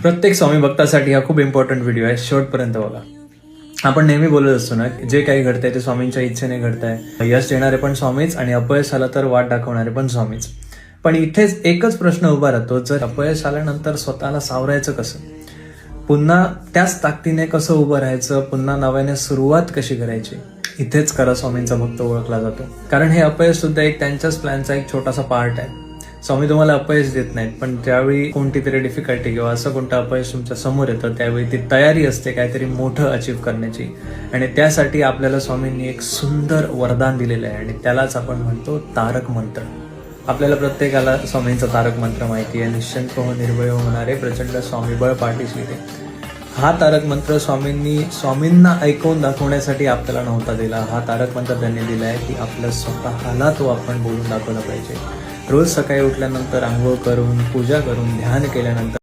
प्रत्येक स्वामी भक्तासाठी हा खूप इम्पॉर्टंट व्हिडिओ आहे. शेवटपर्यंत बघा. आपण नेहमी बोलत असतो ना जे काही घडतंय ते स्वामींच्या इच्छेने घडतंय. यश देणारे पण स्वामीच आणि अपयश आलं तर वाट दाखवणारे पण स्वामीच. पण इथेच एकच प्रश्न उभा राहतो जर अपयश आल्यानंतर स्वतःला सावरायचं कसं? पुन्हा त्याच ताकदीने कसं उभं राहायचं? पुन्हा नव्याने सुरुवात कशी करायची? इथेच खरा स्वामींचा भक्त ओळखला जातो. कारण हे अपयश सुद्धा एक त्यांच्याच प्लॅनचा एक छोटासा पार्ट आहे. स्वामी तुम्हाला अपयश देत नाहीत पण ज्यावेळी कोणती तरी डिफिकल्टी किंवा असं कोणतं अपयश तुमच्यासमोर येतं त्यावेळी ती तयारी असते काहीतरी मोठं अचीव करण्याची. आणि त्यासाठी आपल्याला स्वामींनी एक सुंदर वरदान दिलेलं आहे आणि त्यालाच आपण म्हणतो तारक मंत्र. आपल्याला प्रत्येकाला स्वामींचा तारक मंत्र माहिती आहे. निश्चंत हो निर्भय होणारे प्रचंड स्वामीबळ पाठीशी ते हा तारक मंत्र स्वामींनी स्वामींना ऐकवून दाखवण्यासाठी आपल्याला नव्हता दिला. हा तारक मंत्र त्यांनी दिला आहे की आपल्या स्वतःला तो आपण बोलून दाखवला पाहिजे. रोज सकाळी उठल्यानंतर आंघोळ करून पूजा करून ध्यान केल्यानंतर